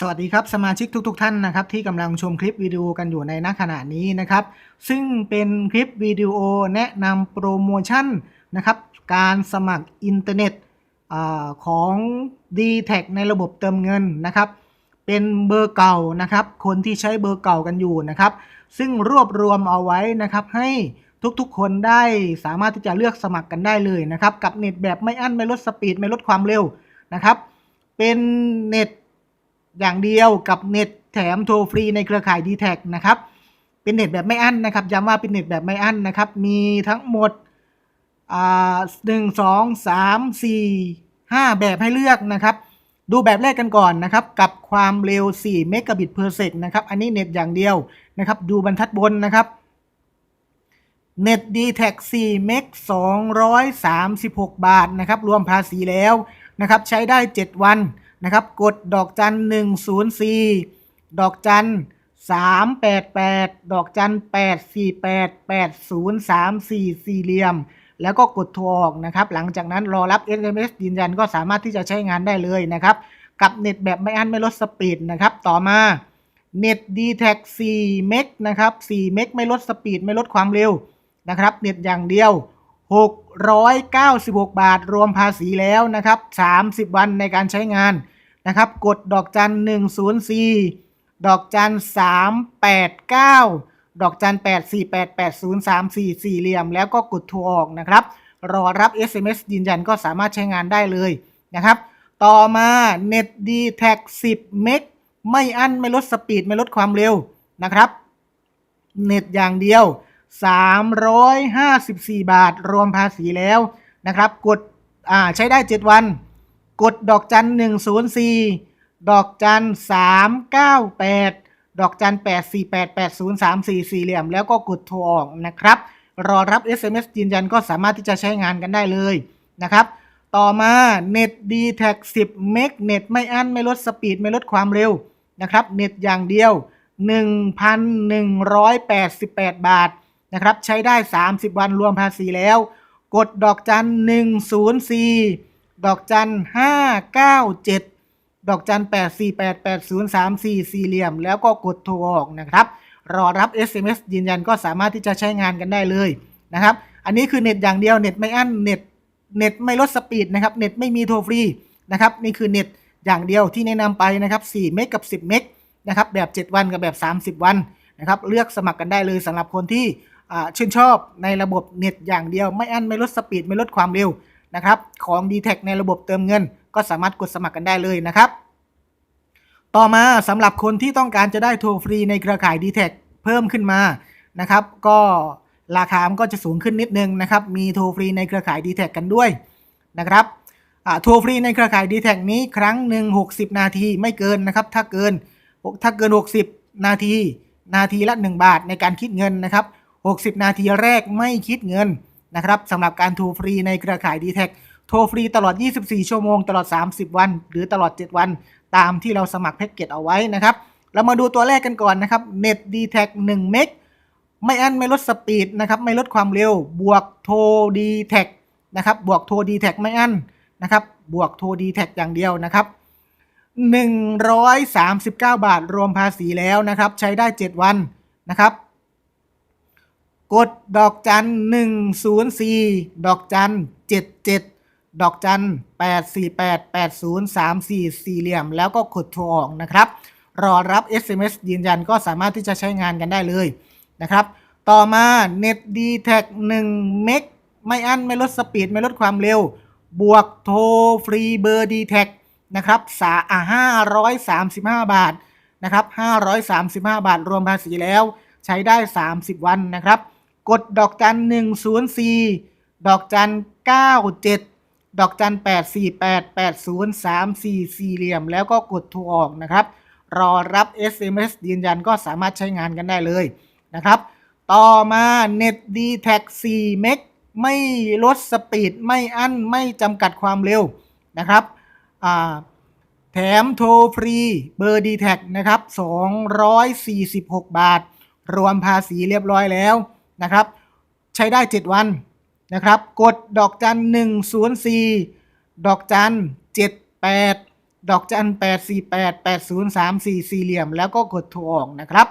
สวัสดีครับสมาชิกทุกๆทท่านนะครับที่กำลังชมคลิปวิดีโอกันอยู่ในณขณะนี้นะครับ ซึ่งเป็นคลิปวิดีโอแนะนำโปรโมชั่นนะครับการสมัครอินเทอร์เน็ตอของ d t แทในระบบเติมเงินนะครับ เป็นเบอร์เก่านะครับ คนที่ใช้เบอร์เก่ากันอยู่นะครับ ซึ่งรวบรวมเอาไว้นะครับให้ทุกๆ คนได้สามารถที่จะเลือกสมัครกันได้เลยนะครับ กับเน็ตแบบไม่อั้นไม่ลดสปีดไม่ลดความเร็วนะครับ เป็นเน็ต อย่างเดียวกับเน็ตแถมโทรฟรีในเครือข่าย d t แทนะครับ เป็นเน็ตแบบไม่อั้นนะครับย้ำว่าเป็นเน็ตแบบไม่อั้นนะครับ มีทั้งหมดอ่าหนึ่งสองสามสี่ห้าแบบให้เลือกนะครับ ดูแบบแรกกันก่อนนะครับ กับความเร็ว 4 เมกะบิต per sec นะครับ อันนี้เน็ตอย่างเดียวนะครับ ดูบรรทัดบนนะครับเน็ต d t แท4เมก236 บาทนะครับ รวมภาษีแล้วนะครับ ใช้ได้ 7 วัน นะครับ กดดอกจัน104ดอกจัน388ดอกจัน848 8034สี่เหลี่ยม แล้วก็กดโทรออกนะครับ หลังจากนั้นรอรับ SMS ยืนยันก็สามารถที่จะใช้งานได้เลยนะครับ กับเน็ตแบบไม่อั้นไม่ลดสปีดนะครับ ต่อมาเน็ต d t แท4เมกนะครับ4เมกไม่ลดสปีดไม่ลดความเร็วนะครับ เน็ตอย่างเดียว 696 บาทรวมภาษีแล้วนะครับ 30 วันในการใช้งานนะครับ กดดอกจัน 104 ดอกจัน 389 ดอกจัน 8488034สี่เหลี่ยม แล้วก็กดโทรออกนะครับ รอรับ SMS ยืนยันก็สามารถใช้งานได้เลยนะครับ ต่อมา Net d t a c 10 เมกไม่อั้นไม่ลดสปีด ไม่ลดความเร็วนะครับ เน็ตอย่างเดียว 354 บาท รวมภาษีแล้วนะครับ กดอ่าใช้ได้ 7 วัน กดดอกจัน 104 ดอกจัน 398 ดอกจัน 8488034 สี่เหลี่ยม แล้วก็กดโทรออกนะครับ รอรับ SMS ยืนยันก็สามารถที่จะใช้งานกันได้เลยนะครับ ต่อมา Net d t a c 10 เมกเน็ตไม่อั้นไม่ลดสปีดไม่ลดความเร็วนะครับ เน็ตอย่างเดียว 1,188 บาท นะครับ ใช้ได้ 30 วันรวมภาษีแล้ว กดดอกจัน 104 ดอกจัน 597 ดอกจัน 8488034 สี่เหลี่ยม แล้วก็กดโทรออกนะครับ รอรับ SMS ยืนยันก็สามารถที่จะใช้งานกันได้เลยนะครับ อันนี้คือเน็ตอย่างเดียวเน็ตไม่อั้นเน็ตเน็ตไม่ลดสปีดนะครับเน็ตไม่มีโทรฟรีนะครับนี่คือเน็ตอย่างเดียวที่แนะนำไปนะครับ4เมกกับ 10 เมกนะครับแบบ 7 วันกับแบบ 30 วันนะครับเลือกสมัครกันได้เลยสำหรับคนที่ ชื่นชอบในระบบเน็ตอย่างเดียว ไม่อั้นไม่ลดสปีดไม่ลดความเร็วนะครับของ d t แทในระบบเติมเงิน ก็สามารถกดสมัครกันได้เลยนะครับ ต่อมาสำหรับคนที่ต้องการจะได้โทรฟรีในเครือข่าย d t แทเพิ่มขึ้นมานะครับ ก็ราคามันก็จะสูงขึ้นนิดนึงนะครับ มีโทรฟรีในเครือข่าย d t แทกันด้วยนะครับโทรฟรีในเครือข่าย d t แทนี้ครั้งหนึ่ง60 นาทีไม่เกินนะครับ ถ้าเกินถ้าเกิน 60 นาที นาทีละ 1 บาทในการคิดเงินนะครับ 60 นาทีแรกไม่คิดเงินนะครับสำหรับการโทรฟรีในเครือข่าย d t แทโทรฟรีตลอด 24 ชั่วโมง ตลอด 30 วัน หรือตลอด 7 วัน ตามที่เราสมัครแพ็กเกจเอาไว้นะครับ เรามาดูตัวแรกกันก่อนนะครับ Net d t แท1เมกไม่อันไม่ลดสปีดนะครับไม่ลดความเร็ว บวกโทร d t แท็นะครับบวกโทร d t แท็ไม่อันนะครับบวกโทร d t แท็อย่างเดียวนะครับ 139 บาทรวมภาษีแล้วนะครับ ใช้ได้ 7 วันนะครับ กดดอกจัน104ดอกจัน77ดอกจัน848 8034สี่เหลี่ยม แล้วก็กดโทรออกนะครับ รอรับ SMS ยืนยันก็สามารถที่จะใช้งานกันได้เลยนะครับ ต่อมา Net d t a c 1เมกไม่อั้นไม่ลดสปีดไม่ลดความเร็ว บวกโทรฟรีเบอร์ d t แทนะครับสาอ่า535 บาทนะครับ535 บาทรวมภาษีแล้ว ใช้ได้ 30 วันนะครับ กดดอกจัน104ดอกจัน97ดอกจัน848 8034สี่เหลี่ยม แล้วก็กดโทรออกนะครับ รอรับ SMS ยืนยันก็สามารถใช้งานกันได้เลยนะครับ ต่อมา Net d t a c 4เมกไม่ลดสปีดไม่อั้น ไม่จำกัดความเร็วนะครับแถมโทรฟรีเบอร์ d t แทนะครับ 246 บาท รวมภาษีเรียบร้อยแล้ว นะครับ ใช้ได้ 7 วันนะครับ กดดอกจัน104 ดอกจัน78 ดอกจัน848 8034สี่เหลี่ยม แล้วก็กดโทรออกนะครับ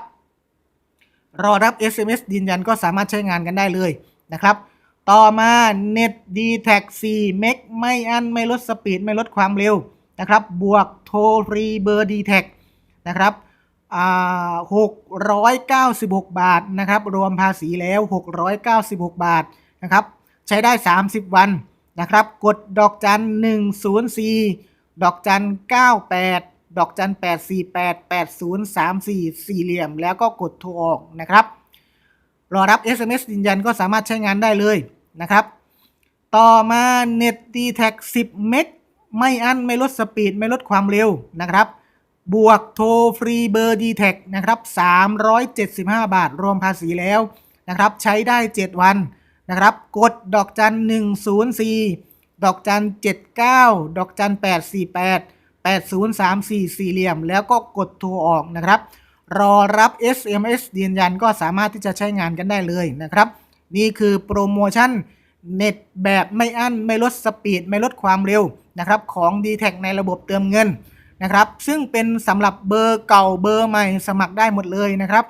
รอรับ SMS ยืนยันก็สามารถใช้งานกันได้เลยนะครับ ต่อมาเน็ต d t แท็4เมกไม่อันไม่ลดสปีดไม่ลดความเร็วนะครับ บวกโทรฟรีเบอร์ d t แท็นะครับ 696 บาทนะครับ รวมภาษีแล้ว 696 บาทนะครับ ใช้ได้ 30 วันนะครับ กดดอกจัน 104 ดอกจัน 98 ดอกจัน 848 8034 สี่เหลี่ยม แล้วก็กดโทรออกนะครับ รอรับ SMS ยืนยันก็สามารถใช้งานได้เลยนะครับ ต่อมาเน็ต d t แท็10 เมกไม่อั้นไม่ลดสปีด ไม่ลดความเร็วนะครับ บวกโทรฟรีเบอร์ d t แท็นะครับ375 บาท รวมภาษีแล้วนะครับ ใช้ได้ 7 วันนะครับ กดดอกจัน 104 ดอกจัน 79 ดอกจัน 848 8034สี่เหลี่ยม แล้วก็กดโทรออกนะครับ รอรับ SMS ยืนยันก็สามารถที่จะใช้งานกันได้เลยนะครับ นี่คือโปรโมชั่นเน็ตแบบไม่อั้น ไม่ลดสปีด ไม่ลดความเร็วนะครับ ของ d t แทในระบบเติมเงิน นะครับซึ่งเป็นสำหรับเบอร์เก่าเบอร์ใหม่ สมัครได้หมดเลยนะครับ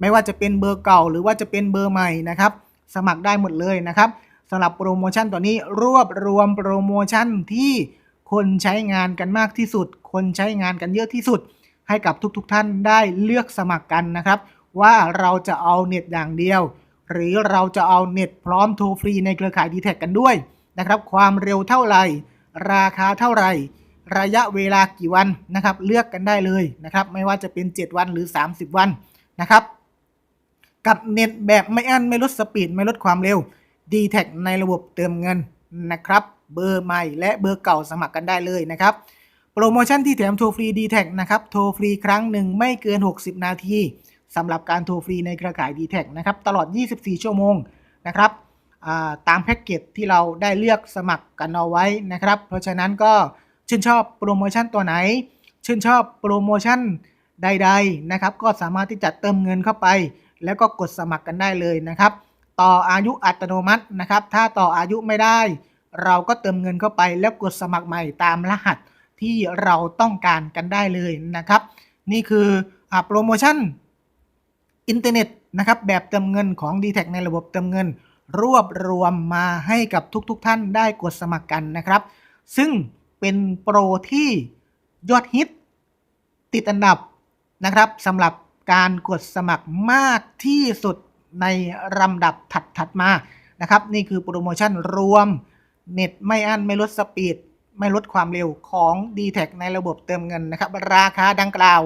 ไม่ว่าจะเป็นเบอร์เก่าหรือว่าจะเป็นเบอร์ใหม่นะครับ สมัครได้หมดเลยนะครับสำหรับโปรโมชั่นตัวนี้รวบรวมโปรโมชั่นที่คนใช้งานกันมากที่สุด คนใช้งานกันเยอะที่สุด ให้กับทุกๆทท่านได้เลือกสมัครกันนะครับ ว่าเราจะเอาเน็ตอย่างเดียว หรือเราจะเอาเน็ตพร้อมโทรฟรีในเครือข่าย d t แทกันด้วยนะครับ ความเร็วเท่าไหร่ ราคาเท่าไหร่ ระยะเวลากี่วันนะครับเลือกกันได้เลยนะครับไม่ว่าจะเป็น 7 วันหรือ 30 วันนะครับ กับเน็ตแบบไม่อั้นไม่ลดสปีดไม่ลดความเร็ว d t แทในระบบเติมเงินนะครับเบอร์ใหม่และเบอร์เก่าสมัครกันได้เลยนะครับโปรโมชั่นที่แถมโทรฟรี d t แทนะครับโทรฟรีครั้งหนึ่งไม่เกิน 60 นาทีสำหรับการโทรฟรีในเครือข่าย d t แทนะครับตลอด 24 ชั่วโมงนะครับตามแพ็กเกจที่เราได้เลือกสมัครกันเอาไว้นะครับ เพราะฉะนั้นก็ ชื่นชอบโปรโมชั่นตัวไหน ชื่นชอบโปรโมชั่นใดๆนะครับ ก็สามารถที่จะเติมเงินเข้าไป แล้วก็กดสมัครกันได้เลยนะครับ ต่ออายุอัตโนมัตินะครับ ถ้าต่ออายุไม่ได้ เราก็เติมเงินเข้าไป แล้วกดสมัครใหม่ตามรหัสที่เราต้องการกันได้เลยนะครับ นี่คืออโปรโมชั่นอินเทอร์เน็ตนะครับแบบเติมเงินของ d t แทในระบบเติมเงิน รวบรวมมาให้กับทุกๆทท่านได้กดสมัครกันนะครับ ซึ่ง เป็นโปรที่ยอดฮิต ติดอันดับนะครับสำหรับการกดสมัครมากที่สุดในลำดับถัดๆมานะครับ นี่คือโปรโมชั่นรวม เน็ตไม่อั้นไม่ลดสปีด ไม่ลดความเร็วของ d t แทในระบบเติมเงินนะครับ ราคาดังกล่าว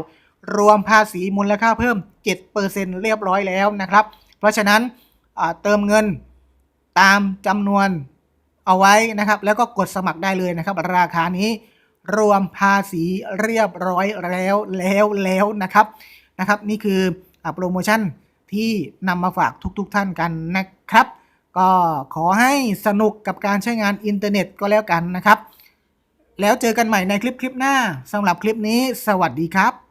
รวมภาษีมูลค่าเพิ่ม 7%เรียบร้อยแล้วนะครับ เพราะฉะนั้นเติมเงินตามจำนวน เอาไว้นะครับ แล้วก็กดสมัครได้เลยนะครับ ราคานี้รวมภาษีเรียบร้อยแล้วแล้วแล้วนะครับนะครับ นี่คือโปรโมชั่นที่นำมาฝากทุกๆทท่านกันนะครับ ก็ขอให้สนุกกับการใช้งานอินเทอร์เน็ตก็แล้วกันนะครับ แล้วเจอกันใหม่ในคลิปคลิปหน้าสำหรับคลิปนี้ สวัสดีครับ